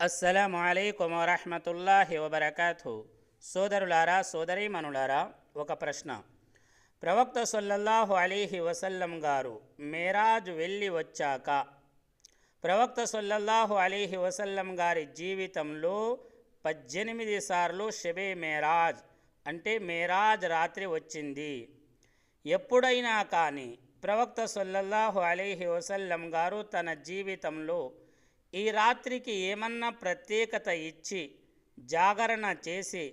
అస్సలాము అలైకుం వరహమతుల్లాహి వబర్కాతు. సోదరులారా సోదరీమణులారా ఒక ప్రశ్న. ప్రవక్త సొల్లల్లాహు అలీహి వసల్లం గారు మేరాజ్ వెళ్ళి వచ్చాక ప్రవక్త సొల్లల్లాహు అలీహి వసల్లం గారి జీవితంలో పద్దెనిమిది సార్లు షబే మేరాజ్ అంటే మేరాజ్ రాత్రి వచ్చింది. ఎప్పుడైనా కానీ ప్రవక్త సొల్లల్లాహు అలీహి వసల్లం గారు తన జీవితంలో ఈ రాత్రికి ఏమన్నా ప్రత్యేకత ఇచ్చి జాగరణ చేసి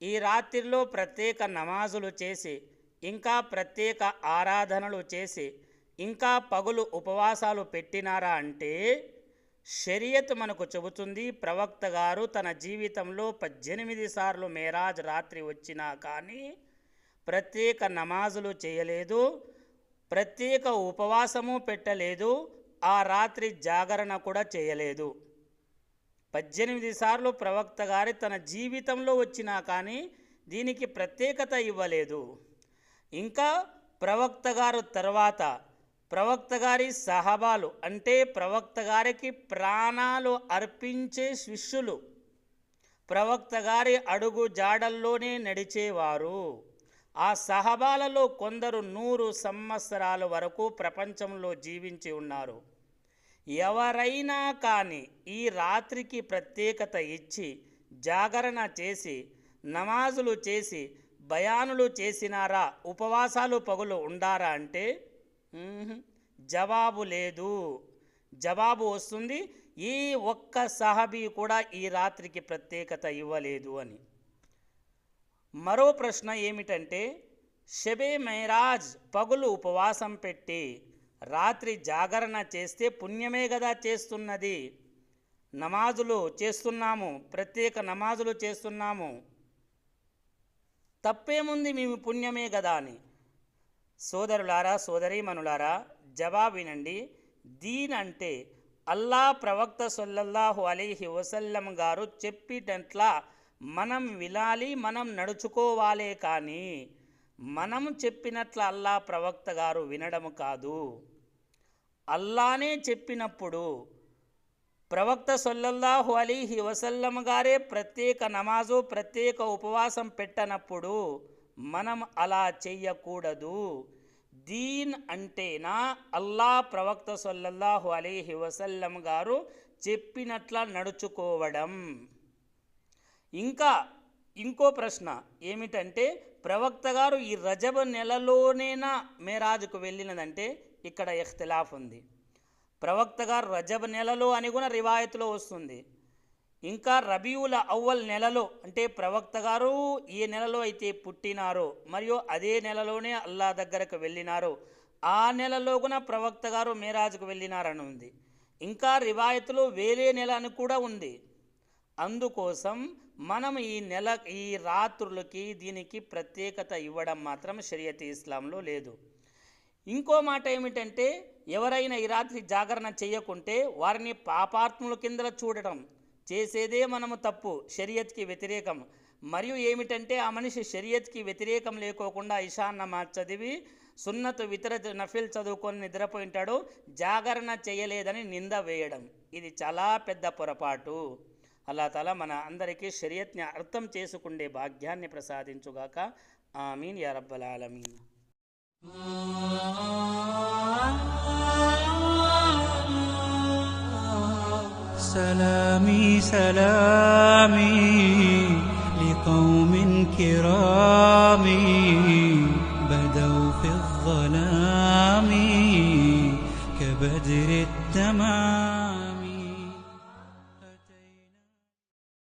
ఈ రాత్రిలో ప్రత్యేక నమాజులు చేసి ఇంకా ప్రత్యేక ఆరాధనలు చేసి ఇంకా పగులు ఉపవాసాలు పెట్టినారా అంటే షరియత్ మనకు చెబుతుంది ప్రవక్త గారు తన జీవితంలో పద్దెనిమిది సార్లు మేరాజ్ రాత్రి వచ్చినా కానీ ప్రత్యేక నమాజులు చేయలేదు ప్రత్యేక ఉపవాసము పెట్టలేదు ఆ రాత్రి జాగరణ కూడా చేయలేదు. పద్దెనిమిది సార్లు ప్రవక్త గారి తన జీవితంలో వచ్చినా కానీ దీనికి ప్రత్యేకత ఇవ్వలేదు. ఇంకా ప్రవక్త గారు తర్వాత ప్రవక్త గారి సహబాలు అంటే ప్రవక్త గారికి ప్రాణాలు అర్పించే శిష్యులు ప్రవక్త గారి అడుగు జాడల్లోనే నడిచేవారు. ఆ సహబాలలో కొందరు నూరు సంవత్సరాల వరకు ప్రపంచంలో జీవించి ఉన్నారు. ఎవరైనా కానీ ఈ రాత్రికి ప్రత్యేకత ఇచ్చి జాగరణ చేసి నమాజులు చేసి బయానులు చేసినారా ఉపవాసాలు పగులు ఉండారా అంటే జవాబు లేదు. జవాబు వస్తుంది ఈ ఒక్క సహబీ కూడా ఈ రాత్రికి ప్రత్యేకత ఇవ్వలేదు అని. మరో ప్రశ్న ఏమిటంటే షబే మైరాజ్ పగులు ఉపవాసం పెట్టి రాత్రి జాగరణ చేస్తే పుణ్యమే కదా చేస్తున్నది. నమాజులు చేస్తున్నాము ప్రత్యేక నమాజులు చేస్తున్నాము. తప్పేముంది మేము పుణ్యమే కదా అని. సోదరులారా సోదరీమణులారా జవాబు వినండి. దీన్ అంటే అల్లా ప్రవక్త సొల్లల్లాహు అలీహి వసల్లం గారు చెప్పిటట్లా మనం వినాలి మనం నడుచుకోవాలే కానీ మనం చెప్పినట్ల అల్లా ప్రవక్త గారు వినడం కాదు. అల్లానే చెప్పినప్పుడు ప్రవక్త సొల్లల్లాహు అలీహి వసల్లం గారే ప్రత్యేక నమాజు ప్రత్యేక ఉపవాసం పెట్టనప్పుడు మనం అలా చెయ్యకూడదు. దీన్ అంటేనా అల్లా ప్రవక్త సొల్లల్లాహు అలీహి వసల్లం గారు చెప్పినట్ల నడుచుకోవడం. ఇంకా ఇంకో ప్రశ్న ఏమిటంటే ప్రవక్త గారు ఈ రజబ నెలలోనేనా మేరాజుకు వెళ్ళినదంటే ఇక్కడ ఇఖ్తిలాఫ్ ఉంది. ప్రవక్త గారు రజబ నెలలో అని కూడా రివాయతులో వస్తుంది. ఇంకా రబీవుల అవ్వల్ నెలలో అంటే ప్రవక్త గారు ఏ నెలలో అయితే పుట్టినారో మరియు అదే నెలలోనే అల్లా దగ్గరకు వెళ్ళినారో ఆ నెలలో కూడా ప్రవక్త గారు మేరాజుకు వెళ్ళినారని ఉంది. ఇంకా రివాయతులో వేరే నెల అని కూడా ఉంది. అందుకోసం మనం ఈ నెల ఈ రాత్రులకి దీనికి ప్రత్యేకత ఇవ్వడం మాత్రం షరియత్ ఇస్లాంలో లేదు. ఇంకో మాట ఏమిటంటే ఎవరైనా ఈ రాత్రి జాగరణ చేయకుంటే వారిని పాపాత్ముల కింద చూడటం. చేసేదే మనము తప్పు షరియత్కి వ్యతిరేకం. మరియు ఏమిటంటే ఆ మనిషి షరియత్కి వ్యతిరేకం లేకోకుండా ఇషాన్ నమాజ్ చదివి సున్నతు వితర నఫిల్ చదువుకొని నిద్రపోయింటాడు జాగరణ చేయలేదని నింద వేయడం. ఇది చాలా పెద్ద పొరపాటు. అల్లా తల మన అందరికీ షరియత్ని అర్థం చేసుకుండే భాగ్యాన్ని ప్రసాదించుగాక ఆమీన్ యా రబ్బల్ ఆలమీన్ سلامي سلامي لقوم كرام بدوا في الظلام كبدر التمام